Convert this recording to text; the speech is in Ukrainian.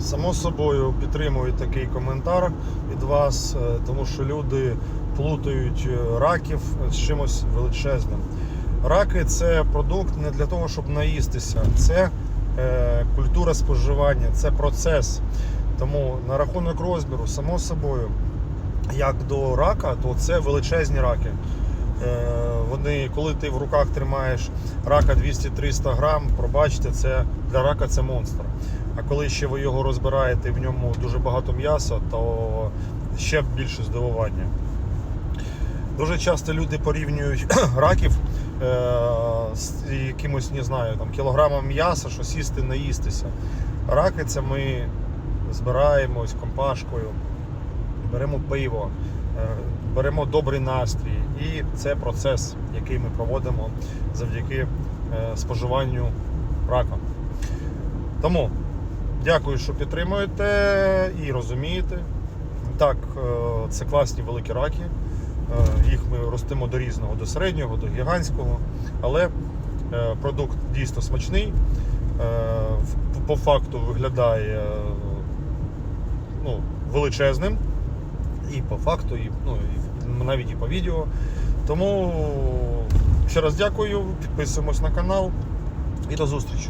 Само собою підтримую такий коментар від вас, е, тому що люди плутають е, раків з чимось величезним. Раки це продукт не для того, щоб наїстися, це е, культура споживання, це процес. Тому на рахунок розміру, само собою, як до рака, то це величезні раки. Е, Вони, коли ти в руках тримаєш рака 200-300 грам, пробачте, це для рака це монстр. А коли ще ви його розбираєте, в ньому дуже багато м'яса, то ще більше здивування. Дуже часто люди порівнюють раків е, з якимось, не знаю, там, кілограмом м'яса, що сісти, наїстися. Раки це ми збираємось компашкою, беремо пиво, е, беремо добрий настрій. І це процес, який ми проводимо завдяки е, споживанню рака. Тому дякую, що підтримуєте і розумієте. Так, е, це класні великі раки. Їх ми ростимо до різного, до середнього, до гігантського. Але продукт дійсно смачний. По факту виглядає ну, величезним. І по факту, і, ну, і навіть і по відео. Тому ще раз дякую, підписуємось на канал і до зустрічі.